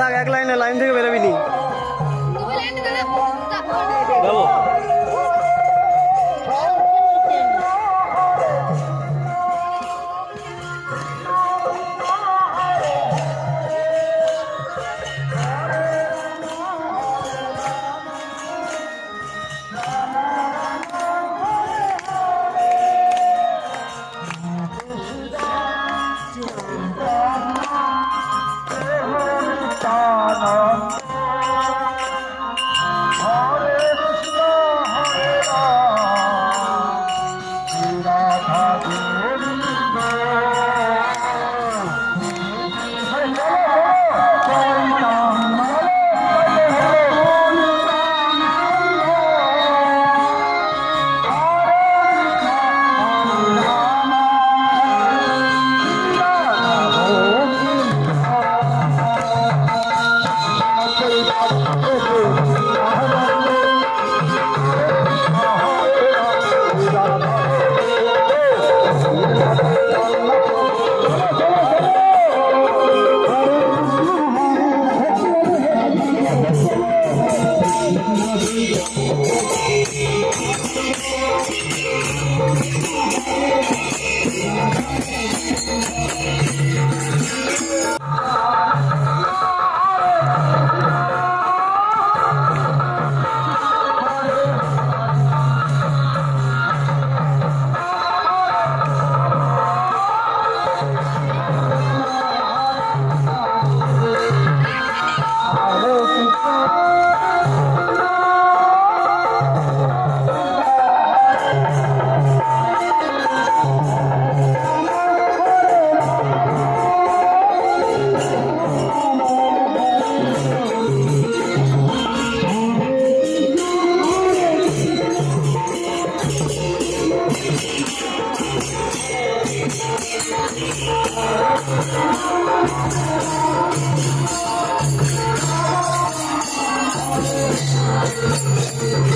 থাক এক লাইনে লাইন থেকে বেরোবি নি। Música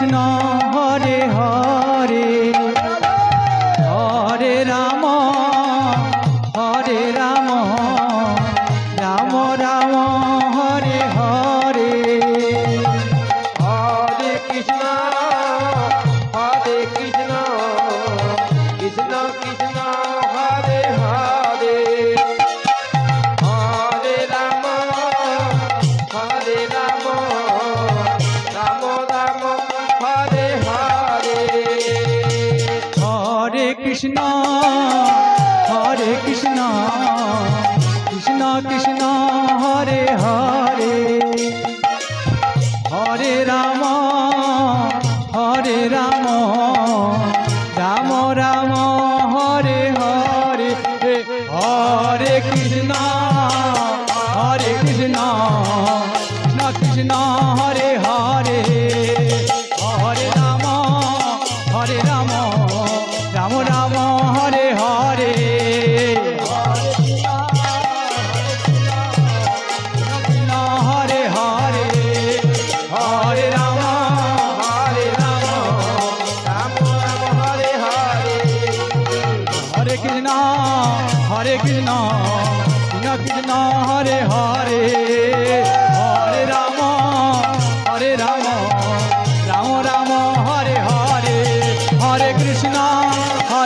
কৃষ্ণ